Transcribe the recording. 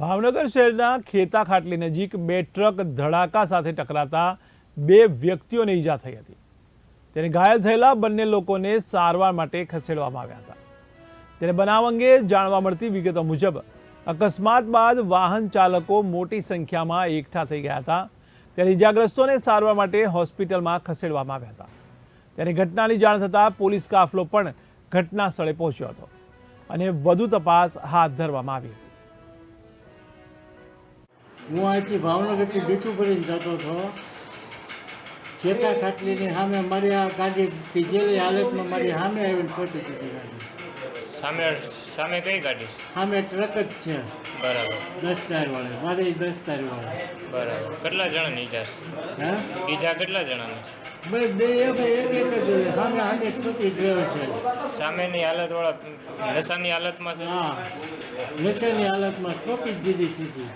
ભાવનગર શહેરના ખેતા ખાટલી નજીક બે ટ્રક ધડાકા સાથે ટકરાતા બે વ્યક્તિઓને ઈજા થઈ હતી. તેને ઘાયલ થયેલા બંને લોકોને સારવાર માટે ખસેડવામાં આવ્યા હતા. ત્યારે બનાવ અંગે જાણવા મળતી વિગતો મુજબ, અકસ્માત બાદ વાહન ચાલકો મોટી સંખ્યામાં એકઠા થઈ ગયા હતા. ત્યારે ઈજાગ્રસ્તોને સારવાર માટે હોસ્પિટલમાં ખસેડવામાં આવ્યા હતા. ત્યારે ઘટનાની જાણ થતાં પોલીસ કાફલો પણ ઘટના સ્થળે પહોંચ્યો હતો અને વધુ તપાસ હાથ ધરવામાં આવી હતી. હું અહીંથી ભાવનગરથી બીઠું ભરીને જતો હતો. ચેતા ખાટલીની સામે મારી આ ગાડી પીજેલી હાલતમાં મારી સામે આવીને ખોટી દીધી ગાડી. સામે સામે કઈ ગાડી? સામે ટ્રક જ છે. બરાબર. દસ ટાયરવાળી મારી દસ ટાયરવાળી બરાબર. કેટલા જણાની ઈજા છે? હે? ઈજા કેટલા જણાની બે બે એક એક એક જ સામે સામે છોકરી ડ્રાઈવર છે. સામેની હાલતવાળા નશાની હાલતમાં છે? હા. નશેની હાલતમાં ઠોકી જ દીધી સીધી